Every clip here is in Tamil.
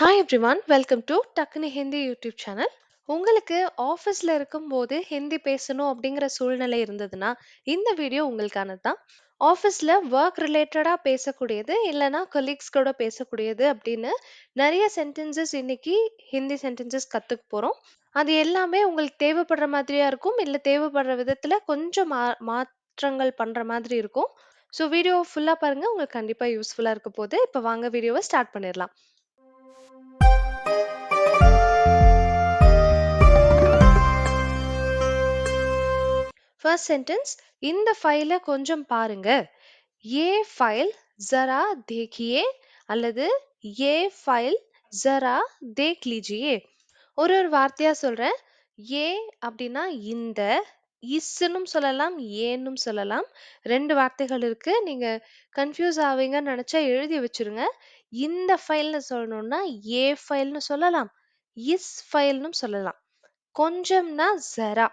ஹாய் எவ்ரிவான் வெல்கம் டு டக்குனு ஹிந்தி யூடியூப் சேனல் உங்களுக்கு ஆஃபீஸில் இருக்கும்போது ஹிந்தி பேசணும் அப்படிங்கிற சூழ்நிலை இருந்ததுன்னா இந்த வீடியோ உங்களுக்கானது தான் ஆஃபீஸில் ஒர்க் ரிலேட்டடாக பேசக்கூடியது இல்லைனா கொலீக்ஸ் கூட பேசக்கூடியது அப்படின்னு நிறைய சென்டென்சஸ் இன்னைக்கு ஹிந்தி சென்டென்சஸ் கற்றுக்க போகிறோம் அது எல்லாமே உங்களுக்கு தேவைப்படுற மாதிரியா இருக்கும் இல்லை தேவைப்படுற விதத்தில் கொஞ்சம் மா மாற்றங்கள் பண்ணுற மாதிரி இருக்கும். ஸோ வீடியோ ஃபுல்லாக பாருங்கள் உங்களுக்கு கண்டிப்பாக யூஸ்ஃபுல்லாக இருக்க போது இப்போ வாங்க வீடியோவை ஸ்டார்ட் பண்ணிடலாம். ஃபர்ஸ்ட் சென்டென்ஸ் இந்த ஃபைலை கொஞ்சம் பாருங்க. ஏ ஃபைல் ஜரா தேக்கியே அல்லது ஏ ஃபைல் ஜரா தேக் லீஜியே ஒரு ஒரு வார்த்தையா சொல்றேன். ஏ அப்படின்னா இந்த இஸ்னும் சொல்லலாம் ஏன்னும் சொல்லலாம். ரெண்டு வார்த்தைகள் இருக்கு. நீங்க கன்ஃபியூஸ் ஆவீங்கன்னு நினைச்சா எழுதி வச்சிருங்க. இந்த ஃபைல்னு சொல்லணும்னா ஏ ஃபைல்னு சொல்லலாம். இஸ் ஃபைல்னு சொல்லலாம். கொஞ்சம்னா ஜரா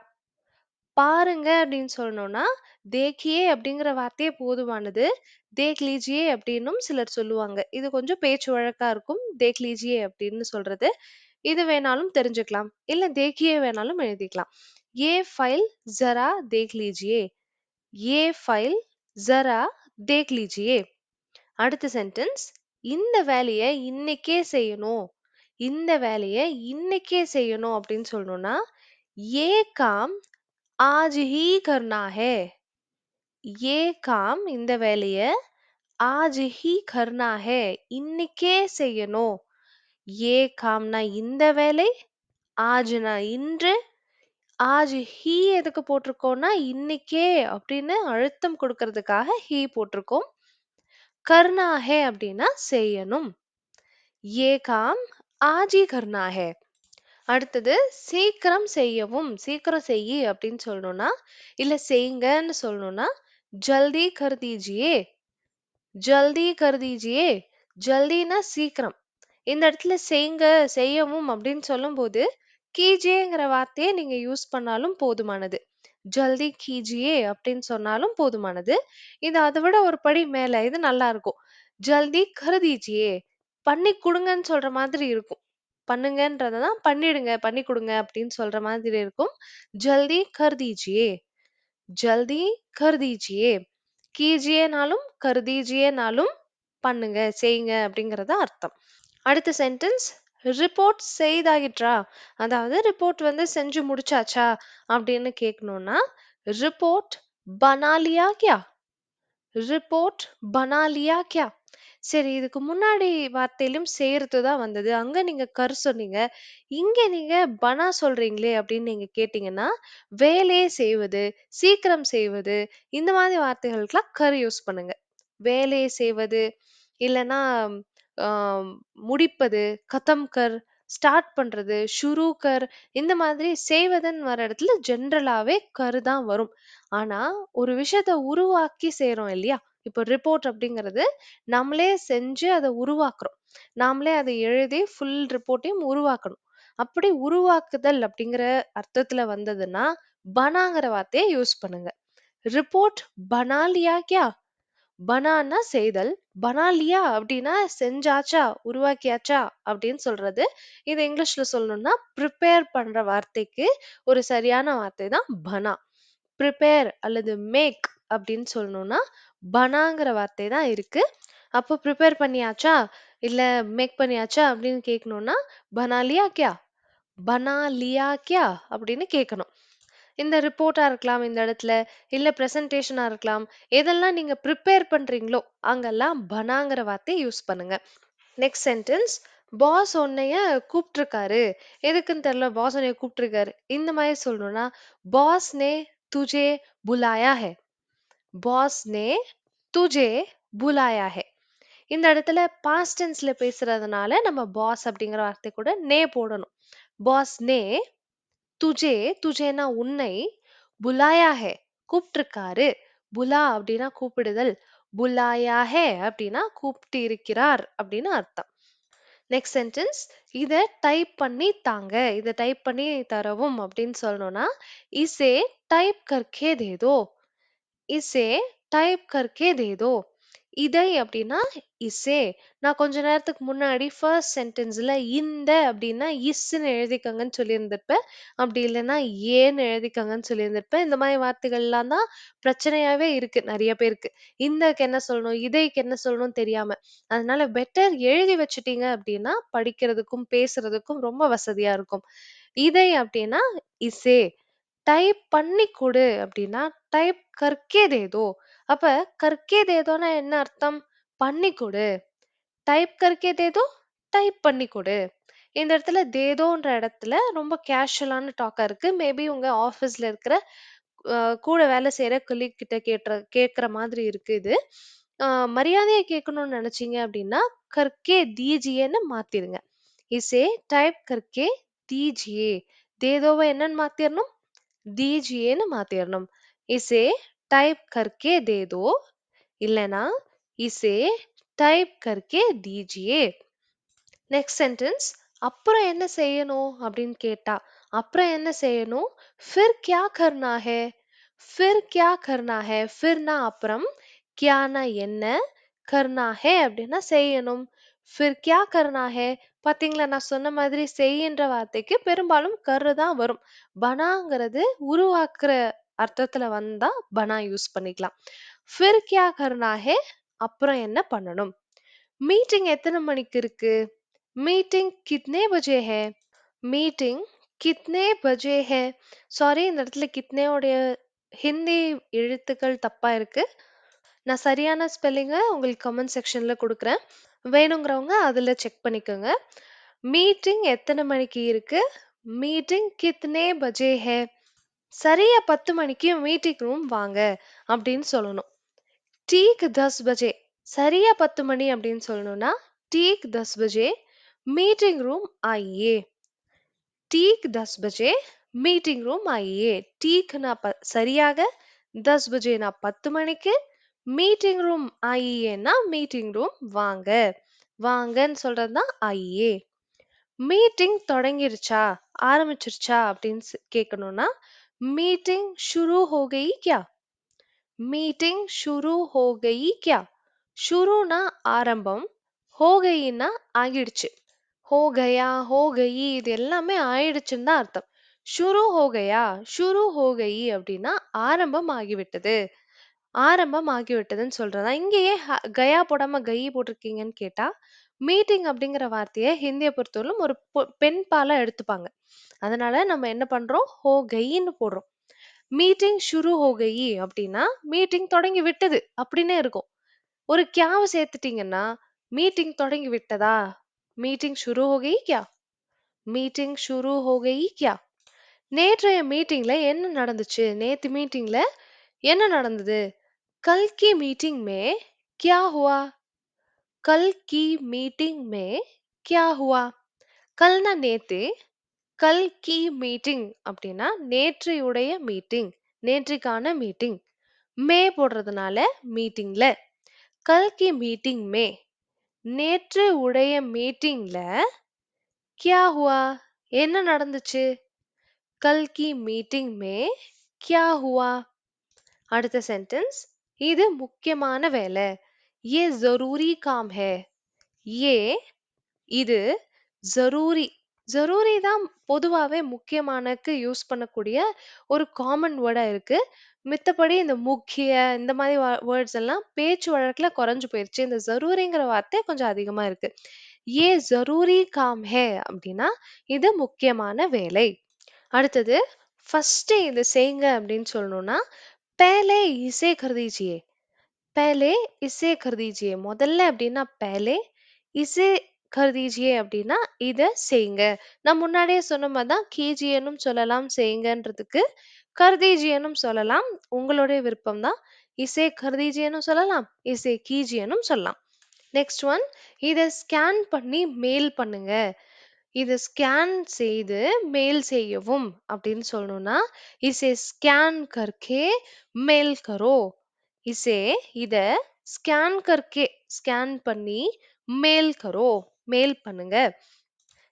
பாருங்க அப்படின்னு சொல்லணும்னா தேக்கியே அப்படிங்கிற வார்த்தையே போதுமானது. தேக் லீஜியே அப்படின்னும் சிலர் சொல்லுவாங்க. இது கொஞ்சம் பேச்சு வழக்கா இருக்கும். தேக் லீஜியே அப்படின்னு சொல்றது. இது வேணாலும் தெரிஞ்சுக்கலாம். இல்ல தேக்கியே வேணாலும் எழுதிக்கலாம். ஏ ஃபைல் ஜரா தேக் லீஜியே ஏ ஃபைல் ஜரா தேக் லீஜியே அடுத்த சென்டென்ஸ். இந்த வேலையை இன்னைக்கே செய்யணும். இந்த வேலையை இன்னைக்கே செய்யணும் அப்படின்னு சொல்லணும்னா ஏ காம் आज ही करना है ये काम இந்த வேலைய आज ही करना है இன்னைக்கே செய்யணும் ஏ காம்னா இந்த வேலை ஆஜ்னா இன்று ஆஜ் ஹீ எதுக்கு போட்டிருக்கோம்னா இன்னைக்கே அப்படின்னு அழுத்தம் கொடுக்கறதுக்காக ஹீ போட்டிருக்கோம் கர்னா ஹே அப்படின்னா செய்யணும் ஏ காம் ஆஜ் ஹி கர்னா ஹே அடுத்தது சீக்கிரம் செய்யவும் சீக்கிரம் செய்யி அப்படின்னு சொல்லணும்னா இல்லை செய்யுங்கன்னு சொல்லணும்னா ஜல்தி கர் தீஜியே ஜல்தி கர் தீஜியே ஜல்தினா சீக்கிரம். இந்த இடத்துல செய்யுங்க செய்யவும் அப்படின்னு சொல்லும்போது கீஜேங்கிற வார்த்தையை நீங்க யூஸ் பண்ணாலும் போதுமானது. ஜல்தி கீஜியே அப்படின்னு சொன்னாலும் போதுமானது. இது அதை விட ஒரு படி மேல இது நல்லா இருக்கும். ஜல்தி கருதீஜியே பண்ணி கொடுங்கன்னு சொல்ற மாதிரி இருக்கும். பண்ணுங்கன்றத தான் பண்ணிடுங்க பண்ணி கொடுங்க அப்படின்னு சொல்ற மாதிரி இருக்கும். ஜல்தி கர் தீஜியே ஜல்தி கர் தீஜியே கீஜியேனாலும் கர் தீஜியேனாலும் பண்ணுங்க செய்யுங்க அப்படிங்கறது அர்த்தம். அடுத்த சென்டென்ஸ் ரிப்போர்ட் செய்தாயிற்றா? அதாவது ரிப்போர்ட் வந்து செஞ்சு முடிச்சாச்சா அப்படின்னு கேட்கணும்னா ரிப்போர்ட் பனாலியா கியா ரிப்போர்ட் பனாலியா கியா சரி இதுக்கு முன்னாடி வார்த்தையிலும் சேர்த்து தான் வந்தது. அங்க நீங்க கர் சொன்னீங்க. இங்க நீங்க பனா சொல்றீங்களே அப்படின்னு நீங்க கேட்டீங்கன்னா வேலையை செய்வது சீக்கிரம் செய்வது இந்த மாதிரி வார்த்தைகளுக்கெல்லாம் கர் யூஸ் பண்ணுங்க. வேலையை செய்வது இல்லைன்னா ஆஹ் முடிப்பது கதம் கர் ஸ்டார்ட் பண்றது ஷுரு கர் இந்த மாதிரி செய்வதுன்னு வர இடத்துல ஜென்ரலாவே கரு தான் வரும். ஆனா ஒரு விஷயத்த உருவாக்கி செய்றோம் இல்லையா? இப்போ ரிப்போர்ட் அப்படிங்கிறது நம்மளே செஞ்சு அதை உருவாக்குறோம். நாமளே அதை எழுதி ஃபுல் ரிப்போர்ட்டையும் உருவாக்கணும். அப்படி உருவாக்குதல் அப்படிங்கிற அர்த்தத்துல வந்ததுன்னா பனாங்கிற வார்த்தையை யூஸ் பண்ணுங்க. ரிப்போர்ட் பனாலியா கியா பனான்னா செய்தல். பனாலியா அப்படின்னா செஞ்சாச்சா? உருவாக்கியாச்சா? அப்படின்னு சொல்றது. இது இங்கிலீஷ்ல சொல்லணும்னா ப்ரிப்பேர் பண்ற வார்த்தைக்கு ஒரு சரியான வார்த்தை தான் பனா. ப்ரிப்பேர் அல்லது மேக் அப்படின்னு சொல்லணும்னா பனாங்கிற வார்த்தை தான் இருக்கு. அப்போ ப்ரிப்பேர் பண்ணியாச்சா? இல்ல மேக் பண்ணியாச்சா? அப்படின்னு கேட்கணும்னா பனாலியா கியா? பனாலியா கியா? அப்படின்னு கேட்கணும் இந்த ரிப்போர்ட்டா இருக்கலாம் இந்த இடத்துல. இல்ல பிரசன்டேஷனா இருக்கலாம். எதெல்லாம் நீங்க ப்ரிப்பேர் பண்றீங்களோ அங்கெல்லாம் பனாங்கிற வார்த்தையை யூஸ் பண்ணுங்க. நெக்ஸ்ட் சென்டென்ஸ் பாஸ் உன்னைய கூப்பிட்டுருக்காரு. எதுக்குன்னு தெரியல பாஸ் உன்னைய கூப்பிட்டுருக்காரு. இந்த மாதிரி சொல்லணும்னா பாஸ் நே துஜே புலாயா ஹே. பாஸ் நே துஜே புலாயா ஹே. இந்த இடத்துல பாஸ்ட் டென்ஸ்ல பேசுறதுனால நம்ம பாஸ் அப்படிங்கிற வார்த்தை கூட நே போடணும். பாஸ் நே துஜே துஜேனா உன்னை புலாயா ஹே கூப்பிட்டிருக்காரு. புலா அப்படின்னா கூப்பிடுதல். புலாயா ஹே அப்படின்னா கூப்பிட்டு இருக்கிறார் அப்படின்னு அர்த்தம். நெக்ஸ்ட் சென்டென்ஸ் இதை டைப் பண்ணி தாங்க. இதை டைப் பண்ணி தரவும் அப்படின்னு சொல்லணும்னா இசே டைப் கர்க்கே தேதோ. இசே டைப் கர்க்கே தேதோ. இதை அப்படின்னா இசே. நான் கொஞ்ச நேரத்துக்கு முன்னாடி ஃபர்ஸ்ட் சென்டென்ஸ்ல இந்த அப்படின்னா இஸ்ன்னு எழுதிக்கங்கன்னு சொல்லியிருந்திருப்பேன் அப்படி இல்லைன்னா ஏன்னு எழுதிக்கங்கன்னு சொல்லியிருந்திருப்பேன் இந்த மாதிரி வார்த்தைகள்லாம் தான் பிரச்சனையாவே இருக்கு நிறைய பேருக்கு. இந்தக்கு என்ன சொல்லணும் இதைக்கு என்ன சொல்லணும்னு தெரியாம. அதனால பெட்டர் எழுதி வச்சுட்டீங்க அப்படின்னா படிக்கிறதுக்கும் பேசுறதுக்கும் ரொம்ப வசதியா இருக்கும். இதை அப்படின்னா இசே. டைப் பண்ணி கொடு அப்படின்னா டைப் கர்க்கே தே அப்ப கற்கே தே என்ன அர்த்தம்? பண்ணி கொடு. டைப் கற்கே தேதோ டைப் பண்ணி கொடு. இந்த இடத்துல தேதோன்ற இடத்துல ரொம்ப கேஷுவலான டாக்கா இருக்கு. மேபி உங்க ஆஃபீஸ்ல இருக்கிற அ கூட வேலை செய்யற கொலீக் கிட்ட கேட்ற கேட்கிற மாதிரி இருக்கு இது. அ மரியாதையா கேட்கணும்னு நினைச்சீங்க அப்படின்னா, கற்கே தீஜியேன்னு மாத்திருங்க. இசே டைப் கர்க்கே दीजिए. தே दोவ என்னன்னு மாத்திரணும்? தீஜியேன்னு மாத்திரணும். इसे டைப் करके தேதோ दो இல்லனா இசே டைப் கர்க்கே தீஜியே நெக்ஸ்ட் சென்டென்ஸ் அப்புறம் என்ன செய்யணும் அப்படின்னு கேட்டா அப்புறம் என்ன செய்யணும்? ஃபிர் கியா கர்னா ஹே? ஃபிர் கியா கர்னா ஹே? ஃபிர்னா அப்புறம் கியானா என்ன கர்னா ஹே அப்படின்னா செய்யணும். ஃபிர் கியா கர்னா ஹே? பார்த்தீங்களா நான் சொன்ன மாதிரி செய்யின்ற வார்த்தைக்கு பெரும்பாலும் கரு தான் வரும். பனாங்கிறது உருவாக்குற அர்த்தத்துல வந்தா பனா யூஸ் பண்ணிக்கலாம். ஃபிர் கியா கர்னா அப்புறம் என்ன பண்ணணும்? மீட்டிங் எத்தனை மணிக்கு இருக்கு? மீட்டிங் கித்னே பஜே ஹே? மீட்டிங் கித்னே பஜே ஹே? சாரி இந்த இடத்துல கித்னேவுடைய ஹிந்தி எழுத்துக்கள் தப்பா இருக்கு. நான் சரியான ஸ்பெல்லிங்கை உங்களுக்கு கமெண்ட் செக்ஷனில் கொடுக்குறேன். வேணுங்கிறவங்க அதுல செக் பண்ணிக்கோங்க. மீட்டிங் எத்தனை மணிக்கு இருக்கு? மீட்டிங் கித்னே பஜே ஹே? சரியா பத்து மணிக்கு மீட்டிங் ரூம் வாங்க அப்படின்னு சொல்லணும். ठीक தஸ் பஜே. சரியா பத்து மணி அப்படின்னு சொல்லணும்னா ठीक தஸ் பஜே மீட்டிங் ரூம் आइए ठीक தஸ் பஜே மீட்டிங் ரூம் ஆயே டீக்குனா ப சரியாக தஸ் பஜே நான் பத்து மணிக்கு மீட்டிங் ரூம் ஆயியேனா மீட்டிங் ரூம் வாங்க. வாங்கன்னு சொல்றது தான் ஆயே மீட்டிங் தொடங்கிருச்சா? ஆரம்பிச்சிருச்சா? அப்படின்னு கேட்கணும்னா मीटिंग शुरू हो गई क्या? மீட்டிங் ஷுரு ஹோகயி கியா ஷுருனா ஆரம்பம் ஹோகயின்னா ஆகிடுச்சு ஹோகயா ஹோகயி இது எல்லாமே ஆயிடுச்சுன்னு தான் அர்த்தம் ஷுரு ஹோகயா ஷுரு ஹோகயி அப்படின்னா ஆரம்பம் ஆகிவிட்டது ஆரம்பம் ஆகிவிட்டதுன்னு சொல்றதா? இங்கேயே ஹ- கயா போடாம கை போட்டிருக்கீங்கன்னு கேட்டா மீட்டிங் அப்படிங்கிற வார்த்தையை ஹிந்தியை பொறுத்தவரையிலும் ஒரு பொ- பெண் பாலா எடுத்துப்பாங்க. அதனால நம்ம என்ன பண்றோம்? ஹோ கைன்னு போடுறோம். மீட்டிங் ஷுரு ஹோ கயி அப்படின்னா மீட்டிங் தொடங்கி விட்டது அப்படின்னே இருக்கும். ஒரு கியாவை சேர்த்துட்டீங்கன்னா மீட்டிங் தொடங்கி விட்டதா? மீட்டிங் ஷுரு ஹோ கயி கியா? மீட்டிங் ஷுரு ஹோ கயி கியா? நேற்றைய மீட்டிங்ல என்ன நடந்துச்சு? நேத்து மீட்டிங்ல என்ன நடந்தது? कल की மீட்டிங் மே கியா हुआ? कल की மீட்டிங் மே क्या हुआ? கல்னா நேத்து கல் கி மீட்டிங் அப்படின்னா நேற்றையுடைய மீட்டிங் நேற்றைக்கான மீட்டிங் மே போடுறதுனால மீட்டிங்ல கல் கி மீட்டிங் மே நேற்று உடைய மீட்டிங்ல கியா ஹுவா என்ன நடந்துச்சு கல் கி மீட்டிங் மே கியா ஹுவா அடுத்த சென்டென்ஸ் இது முக்கியமான வேலை ये जरूरी काम है ये இது ஜரூரி ஜரூரி தான் பொதுவாவே முக்கியமானக்கு யூஸ் பண்ணக்கூடிய ஒரு காமன் வேர்டா இருக்கு மித்தபடி இந்த முக்கிய இந்த மாதிரி வேர்ட்ஸ் எல்லாம் பேச்சு வழக்குல குறைஞ்சு போயிருச்சு இந்த ஜரூரிங்கிற வார்த்தை கொஞ்சம் அதிகமா இருக்கு ஏ ஜரூரி காம் ஹே அப்படின்னா இது முக்கியமான வேலை அடுத்தது ஃபர்ஸ்ட் இது செய்யுங்க அப்படின்னு சொல்லணும்னா பேலே இசே கருதீச்சியே पहले इसे कर दीजिए முதல்ல அப்படின்னா पहले इसे कर दीजिए அப்படின்னா இத செய்யுங்க நான் முன்னாடியே சொன்ன மாதிரி தான் கீஜியனும் சொல்லலாம் செய்யுங்கன்றதுக்கு கர்தீஜியனும் சொல்லலாம் உங்களுடைய விருப்பம் தான் இசே கர்தீஜியனும் சொல்லலாம் இசே கீஜியனும் சொல்லலாம் நெக்ஸ்ட் ஒன் இதை ஸ்கேன் பண்ணி மெயில் பண்ணுங்க இது ஸ்கேன் செய்து மெயில் செய்யவும் அப்படின்னு சொல்லணும்னா இசே ஸ்கேன் கர்க்கே மெயில் கரோ. இசே இத ஸ்கேன் கர்க்கே ஸ்கேன் பண்ணி மெயில் கரோ மெயில் பண்ணுங்க.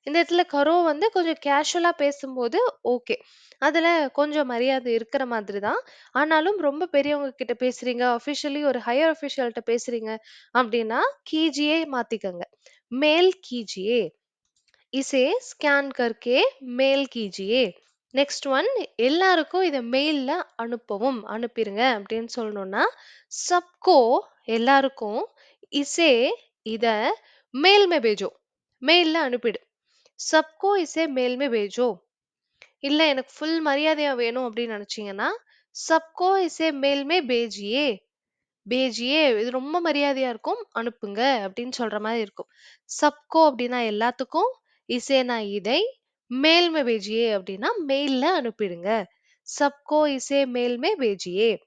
இந்த இடத்துல கரோ வந்து கொஞ்சம் கேஷுவலாக பேசும்போது ஓகே அதில் கொஞ்சம் மரியாதை இருக்கிற மாதிரி தான். ஆனாலும் ரொம்ப பெரியவங்க கிட்ட பேசுறீங்க அஃபிஷியலி ஒரு ஹையர் அஃபிஷியல்கிட்ட பேசுறீங்க அப்படின்னா கிஜியே மாற்றிக்கங்க மேல் கிஜியே इसे स्कैन करके मेल कीजिए நெக்ஸ்ட் ஒன் எல்லாருக்கும் இத மெயில்ல அனுப்பவும் அனுப்பிருங்க அப்படின்னு சொல்லணும்னா சப்கோ எல்லாருக்கும் இசே இத மெயில் மே பேஜோ மெயில்ல அனுப்பிடு சப்கோ இசே மெயில் மே பேஜோ இல்ல எனக்கு ஃபுல் மரியாதையா வேணும் அப்படின்னு நினைச்சீங்கன்னா சப்கோ இசே மெயில் மே பேஜியே பேஜியே இது ரொம்ப மரியாதையா இருக்கும் அனுப்புங்க அப்படின்னு சொல்ற மாதிரி இருக்கும் சப்கோ அப்படின்னா எல்லாத்துக்கும் இசைனா இதை மேல்மை பேஜியே அப்படின்னா மெயிலில் அனுப்பிடுங்க. சப்கோ இசே மேல்மே பேஜியே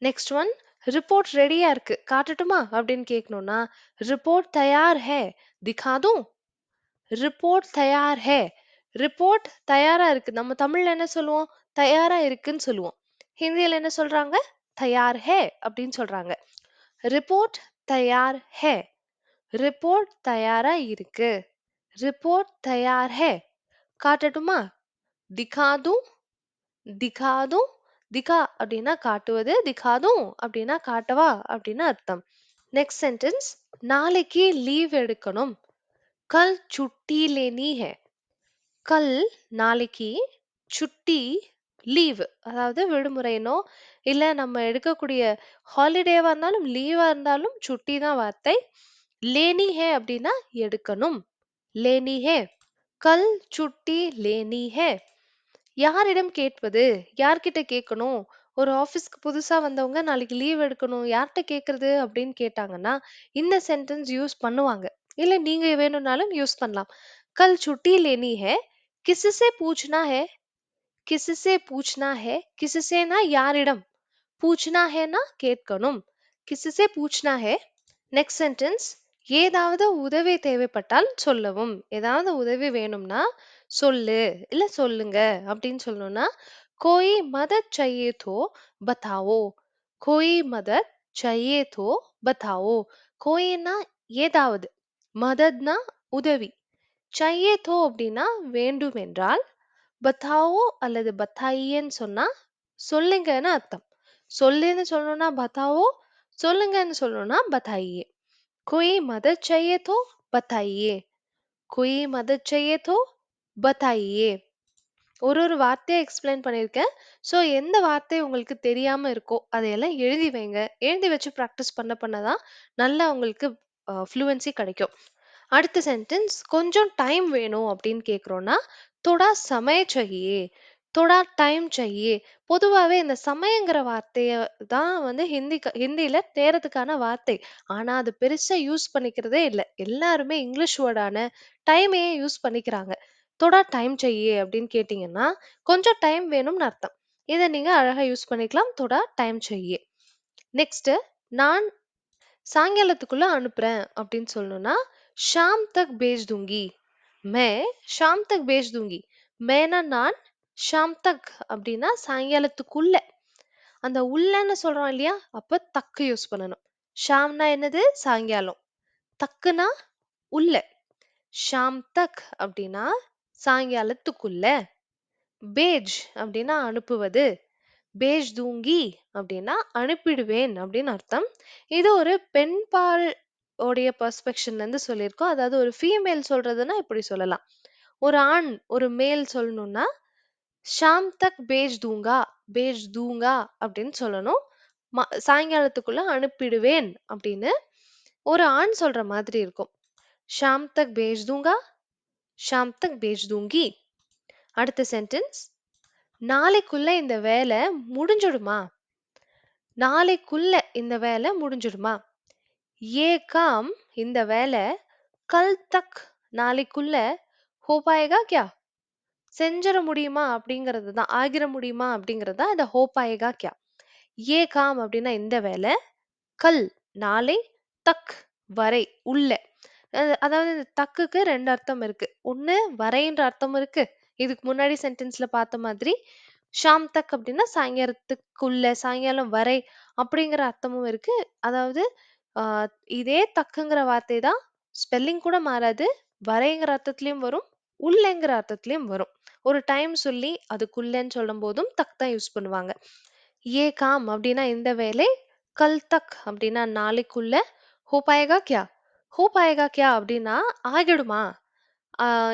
நெக்ஸ்ட் ஒன் ரிப்போர்ட் ரெடியா இருக்கு. காட்டட்டுமா அப்படின்னு கேட்கணும்னா ரிப்போர்ட் தயார் ஹே. திகாதும். ரிப்போர்ட் தயார் ஹே. ரிப்போர்ட் தயாரா இருக்கு. நம்ம தமிழ்ல என்ன சொல்லுவோம்? தயாரா இருக்குன்னு சொல்லுவோம். ஹிந்தியில என்ன சொல்றாங்க? தயார் ஹே அப்படின்னு சொல்றாங்க. ரிப்போர்ட் தயார் ஹே. ரிப்போர்ட் தயாரா இருக்கு. ரிப்போர்ட் தயார் ஹே காட்டட்டுமா திகாதும் திகாதும் திகா அப்படின்னா காட்டுவது திகாதும் அப்படின்னா காட்டவா அப்படின்னு அர்த்தம் நெக்ஸ்ட் சென்டென்ஸ் நாளைக்கு லீவ் எடுக்கணும் கல் சுட்டி லேனி ஹே கல் நாளைக்கு சுட்டி லீவ் அதாவது விடுமுறைனோ இல்லை நம்ம எடுக்கக்கூடிய ஹாலிடேவாக இருந்தாலும் லீவாக இருந்தாலும் சுட்டி தான் வார்த்தை। லேனி ஹே அப்படின்னா எடுக்கணும்। லேனி ஹே? கல் சுட்டி லேனி ஹே? யாரிடம் கேட்பது? யார்கிட்ட கேட்கணும்? ஒரு ஆஃபீஸ்க்கு புதுசாக வந்தவங்க நாளைக்கு லீவ் எடுக்கணும். யார்கிட்ட கேட்குறது அப்படின்னு கேட்டாங்கன்னா இந்த சென்டென்ஸ் யூஸ் பண்ணுவாங்க. இல்லை நீங்கள் வேணும்னாலும் யூஸ் பண்ணலாம். கல் சுட்டி லேனி ஹே? கிசுசே பூச்சனா ஹே? கிசுசே பூச்சனா ஹே? கிசுசேனா யாரிடம்? பூச்சனா ஹேனா கேட்கணும். கிசுசே பூச்சனா ஹே? Next sentence. ஏதாவது உதவி தேவைப்பட்டால் சொல்லவும். ஏதாவது உதவி வேணும்னா, "சொல்லு" இல்ல "சொல்லுங்க" அப்படின்னு சொல்லணும்னா, "कोई मदद चाहिए तो बताओ" "कोई मदद चाहिए तो ஏதாவது, "मदद"ன்னா உதவி, "चाहिए அப்படின்னா வேண்டும் என்றால், பத்தாவோ அல்லது பத்தாயின்னு சொன்னா சொல்லுங்கன்னு அர்த்தம். சொல்லுன்னு சொல்லணும்னா பத்தாவோ சொல்லுங்கன்னு சொல்லணும்னா பத்தாயே कोई मदद चाहिए तो बताइए कोई मदद चाहिए तो बताइए ஒரு ஒரு வார்த்தையை எக்ஸ்பிளைன் பண்ணியிருக்கேன் ஸோ எந்த வார்த்தை உங்களுக்கு தெரியாம இருக்கோ அதையெல்லாம் எழுதி வைங்க எழுதி வச்சு ப்ராக்டிஸ் பண்ண பண்ண தான் நல்லா உங்களுக்கு ஃப்ளூவன்சி கிடைக்கும் அடுத்த சென்டென்ஸ் கொஞ்சம் டைம் வேணும் அப்படின்னு கேட்குறோன்னா தொடா சமய चाहिए தொடா டைம் चाहिए பொதுவாகவே இந்த சமயங்கிற வார்த்தையை தான் வந்து ஹிந்தி ஹிந்தியில நேரத்துக்கான வார்த்தை ஆனா அது பெருசா யூஸ் பண்ணிக்கிறதே இல்லை எல்லாருமே இங்கிலீஷ் வேர்டான டைமையே யூஸ் பண்ணிக்கிறாங்க தொடா டைம் चाहिए அப்படின்னு கேட்டிங்கன்னா கொஞ்சம் டைம் வேணும்னு அர்த்தம் இதை நீங்க அழகா யூஸ் பண்ணிக்கலாம் தொடா டைம் चाहिए நெக்ஸ்ட் நான் சாயங்காலத்துக்குள்ள அனுப்புறேன் அப்படின்னு சொல்லணும்னா ஷாம் தக் பேஜ் தூங்கி மே ஷாம் தக் பேஜ் தூங்கி மேனா நான் ஷாம் தக் அப்படின்னா சாயங்காலத்துக்குள்ள. அந்த உள்ளன்னு சொல்றோம் இல்லையா? அப்ப தக்கு யூஸ் பண்ணணும். ஷாம்னா என்னது? சாயங்காலம். தக்குனா உள்ள. ஷாம் தக் அப்படின்னா சாயங்காலத்துக்குள்ள. பேஜ் அப்படின்னா அனுப்புவது. பேஜ் தூங்கி அப்படின்னா அனுப்பிடுவேன் அப்படின்னு அர்த்தம். இது ஒரு பெண் பால் உடைய பர்ஸ்பெக்ஷன்ல இருந்து சொல்லியிருக்கோம். அதாவது ஒரு ஃபீமேல் சொல்றதுன்னா இப்படி சொல்லலாம். ஒரு ஆண் ஒரு மேல் சொல்லணும்னா ஷாம் தக் பேஜ் தூங்கா பேஜ் தூங்கா அப்படின்னு சொல்லணும். ம- சாயங்காலத்துக்குள்ள அனுப்பிடுவேன் அப்படின்னு ஒரு ஆண் சொல்ற மாதிரி இருக்கும். ஷாம் தக் பேஜ் தூங்கா ஷாம் தக் பேஜ் தூங்கி. அடுத்த சென்டென்ஸ் நாளைக்குள்ள இந்த வேலை முடிஞ்சிடுமா? நாளைக்குள்ள இந்த வேலை முடிஞ்சிடுமா? ஏ காம் இந்த வேலை கல் தக் நாளைக்குள்ள ஹோ பாயேகா கியா? செஞ்சிட முடியுமா அப்படிங்கிறது தான். ஆகிற முடியுமா அப்படிங்கிறது தான் இந்த ஹோ பாயேகா கியா. ஏ காம் அப்படின்னா இந்த வேலை கல் நாளை தக் வரை உள்ள. அதாவது இந்த தக்குக்கு ரெண்டு அர்த்தம் இருக்கு. ஒண்ணு வரைன்ற அர்த்தம் இருக்கு. இதுக்கு முன்னாடி சென்டென்ஸ்ல பார்த்த மாதிரி ஷாம் தக் அப்படின்னா சாயங்காலத்துக்குள்ள சாயங்காலம் வரை அப்படிங்கிற அர்த்தமும் இருக்கு. அதாவது ஆஹ் இதே தக்குங்கிற வார்த்தை தான் ஸ்பெல்லிங் கூட மாறாது. வரைங்கிற அர்த்தத்திலயும் வரும். உள்ளங்கிற அர்த்தத்திலையும் வரும். ஒரு டைம் சொல்லி அதுக்குள்ளேன்னு சொல்லும் போதும் தக் தான் யூஸ் பண்ணுவாங்க. ஏ காம் அப்படின்னா இந்த வேலை கல் தக் அப்படின்னா நாளைக்குள்ள ஹோ கியா? ஹோ பாயேகா கியா அப்படின்னா ஆகிடுமா?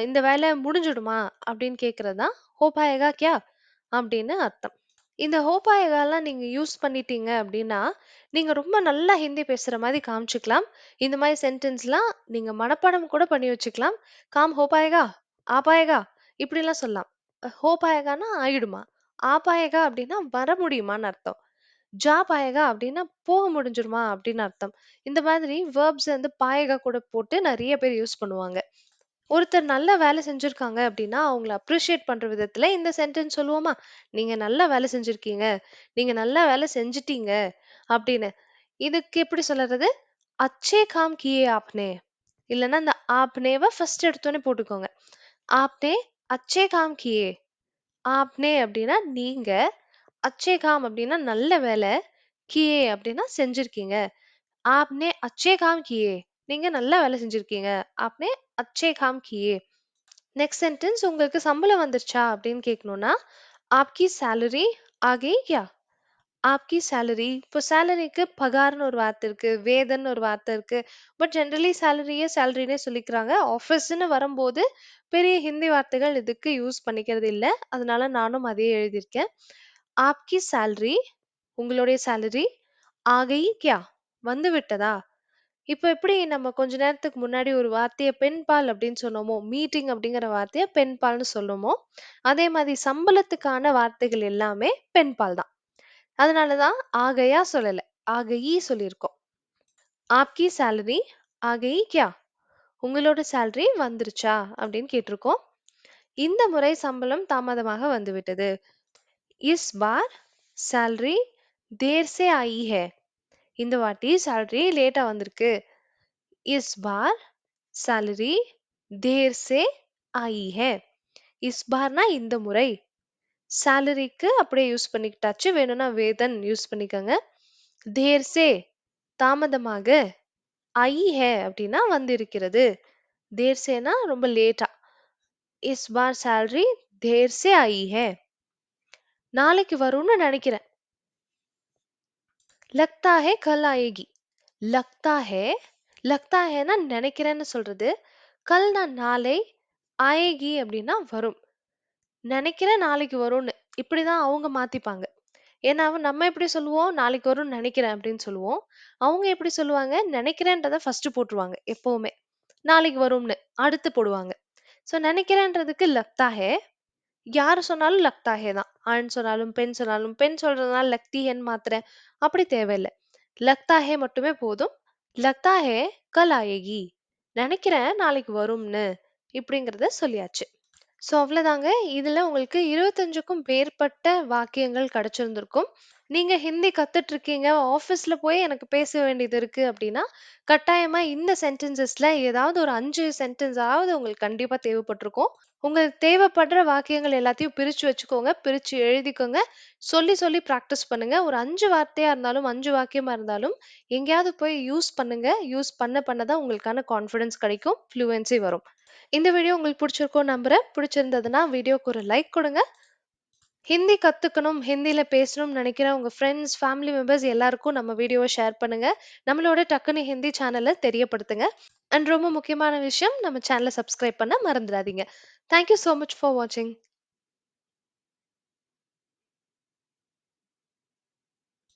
இந்த வேலை முடிஞ்சிடுமா? அப்படின்னு கேட்கறது தான் ஹோ கியா அப்படின்னு அர்த்தம். இந்த ஹோபாயகாலாம் நீங்கள் யூஸ் பண்ணிட்டீங்க அப்படின்னா நீங்க ரொம்ப நல்லா ஹிந்தி பேசுற மாதிரி காமிச்சிக்கலாம். இந்த மாதிரி சென்டென்ஸ்லாம் நீங்கள் மனப்பாடம் கூட பண்ணி வச்சுக்கலாம். காம் ஹோபாயகா ஆபாயகா! இப்படிலாம் சொல்லலாம். ஹோ பாயேகான்னா ஆயிடுமா? ஆபாயகா அப்படின்னா வர முடியுமான்னு அர்த்தம். ஜா பாயகா அப்படின்னா போக முடிஞ்சிருமா அப்படின்னு அர்த்தம். இந்த மாதிரி வெர்ப்ஸ் வந்து பாயகா கூட போட்டு நிறைய பேர் யூஸ் பண்ணுவாங்க. ஒருத்தர் நல்ல வேலை செஞ்சுருக்காங்க அப்படின்னா, அவங்கள அப்ரிஷியேட் பண்ற விதத்துல இந்த சென்டென்ஸ் சொல்லுவோமா? "நீங்க நல்லா வேலை செஞ்சிருக்கீங்க. நீங்க நல்லா வேலை செஞ்சுட்டீங்க" அப்படின்னு. இதுக்கு எப்படி சொல்லறது? "அச்சே காம் கியே ஆப்னே" இல்லன்னா இந்த "ஆப்னேவ" ஃபர்ஸ்ட் எடுத்தோனே போட்டுக்கோங்க. "आपने अच्छे काम किए" ஆப்னே அப்படின்னா நீங்க, அச்சே காம் அப்படின்னா நல்ல வேலை, கியே அப்படின்னா செஞ்சிருக்கீங்க. ஆப்னே அச்சே காம் கியே நீங்க நல்ல வேலை செஞ்சிருக்கீங்க. ஆப்னே அச்சே காம் கியே. நெக்ஸ்ட் சென்டென்ஸ் உங்களுக்கு சம்பளம் வந்துருச்சா அப்படின்னு கேட்கணும்னா, ஆப்கி சேலரி ஆ கயி क्या? ஆப்கி சேலரி இப்போ சேலரிக்கு பகார்னு ஒரு வார்த்தை இருக்கு. வேதன்னு ஒரு வார்த்தை இருக்கு. பட் ஜெனரலி சேலரிய சேலரின்னே சொல்லிக்கிறாங்க. ஆஃபீஸ்ன்னு வரும்போது பெரிய ஹிந்தி வார்த்தைகள் இதுக்கு யூஸ் பண்ணிக்கிறது இல்ல. அதனால நானும் அதையே எழுதியிருக்கேன். ஆப்கி சேலரி உங்களுடைய சேலரி ஆ கயி क्या? வந்து விட்டதா? இப்போ எப்படி நம்ம கொஞ்ச நேரத்துக்கு முன்னாடி ஒரு வார்த்தைய பெண்பால் அப்படின்னு சொன்னோமோ, மீட்டிங் அப்படிங்கிற வார்த்தைய பெண்பால்னு சொன்னோமோ, அதே மாதிரி சம்பளத்துக்கான வார்த்தைகள் எல்லாமே பெண்பால் தான். அதனால தான் ஆகையா சொல்லல. ஆகையி சொல்லியிருக்கோம். ஆப்கி சேலரி ஆகையி கியா? உங்களோட சேலரி வந்துருச்சா? அப்படின்னு கேட்டிருக்கோம். இந்த முறை சம்பளம் தாமதமாக வந்துவிட்டது. இஸ் பார் சேலரி தேர்சே சே இந்த வாட்டி சேலரி லேட்டா வந்திருக்கு. இஸ் பார் சேலரி தேர் ஆயிஹ இஸ் பார்னா இந்த முறை. சேலரிக்கு அப்படியே யூஸ் பண்ணிக்கிட்டாச்சு. வேணும்னா வேதன் யூஸ் பண்ணிக்கோங்க. தேர் சே தாமதமாக ஐ ஹே அப்படின்னா வந்திருக்கிறது. தேர் சேனா ரொம்ப லேட்டா. இஸ் பார் சேலரி தேர் சே ஹே நாளைக்கு வரும்னு நினைக்கிறேன். லக்தா ஹே கல் ஆயேகி. லக்தா ஹே லக்தா ஹேனா நினைக்கிறேன்னு சொல்றது. கல்னா நாளை, ஆயேகி அப்படின்னா வரும். நினைக்கிறேன் நாளைக்கு வரும்னு. இப்படிதான் அவங்க மாத்திப்பாங்க. ஏன்னா நம்ம எப்படி சொல்லுவோம்? நாளைக்கு வரும்னு நினைக்கிறேன் அப்படின்னு சொல்லுவோம். அவங்க எப்படி சொல்லுவாங்க? நினைக்கிறேன்றத ஃபர்ஸ்ட் போட்டுருவாங்க எப்பவுமே. நாளைக்கு வரும்னு அடுத்து போடுவாங்க. ஸோ நினைக்கிறேன்றதுக்கு லக்தா ஹே. யாரு சொன்னாலும் லக்தா ஹே தான். ஆண் சொன்னாலும், பெண் சொன்னாலும், பெண் சொல்றதுனால லக்தி ஹேன்னு மாத்துறேன். அப்படி தேவையில்ல. லக்தா ஹே மட்டுமே போதும். லக்தா ஹே கல் ஆயேகி. நினைக்கிறேன் நாளைக்கு வரும்னு. இப்படிங்கிறத சொல்லியாச்சு. ஸோ அவ்வளோதாங்க. இதுல உங்களுக்கு 25க்கும் மேற்பட்ட வாக்கியங்கள் கிடைச்சிருந்திருக்கும். நீங்க ஹிந்தி கற்றுட்ருக்கீங்க ஆஃபீஸில் ஆஃபீஸ்ல போய் எனக்கு பேச வேண்டியது இருக்கு அப்படின்னா, கட்டாயமா இந்த சென்டென்சஸ்ல ஏதாவது ஒரு 5 சென்டென்ஸாவது உங்களுக்கு கண்டிப்பா தேவைப்பட்டிருக்கும். உங்களுக்கு தேவைப்படுற வாக்கியங்கள் எல்லாத்தையும் பிரிச்சு வச்சுக்கோங்க. பிரிச்சு எழுதிக்கோங்க. சொல்லி சொல்லி பிராக்டிஸ் பண்ணுங்க. ஒரு 5 வார்த்தையா இருந்தாலும், 5 வாக்கியமா இருந்தாலும் எங்கேயாவது போய் யூஸ் பண்ணுங்க. யூஸ் பண்ண பண்ண தான் உங்களுக்கான கான்ஃபிடன்ஸ் கிடைக்கும். ஃப்ளூயன்சி வரும். இந்த வீடியோ உங்களுக்கு பிடிச்சிருக்கோம் நம்புகிறேன் பிடிச்சிருந்ததுன்னா வீடியோக்கு ஒரு லைக் கொடுங்க. ஹிந்தி கற்றுக்கணும் ஹிந்தியில் பேசணும்னு நினைக்கிற உங்கள் ஃப்ரெண்ட்ஸ், ஃபேமிலி மெம்பர்ஸ் எல்லாருக்கும் நம்ம வீடியோவை ஷேர் பண்ணுங்க. நம்மளோட டக்குனு ஹிந்தி சேனலை தெரியப்படுத்துங்க. அண்ட் ரொம்ப முக்கியமான விஷயம் நம்ம சேனலை சப்ஸ்கிரைப் பண்ண மறந்துடாதீங்க. தேங்க் யூ மச் ஃபார் வாட்சிங்.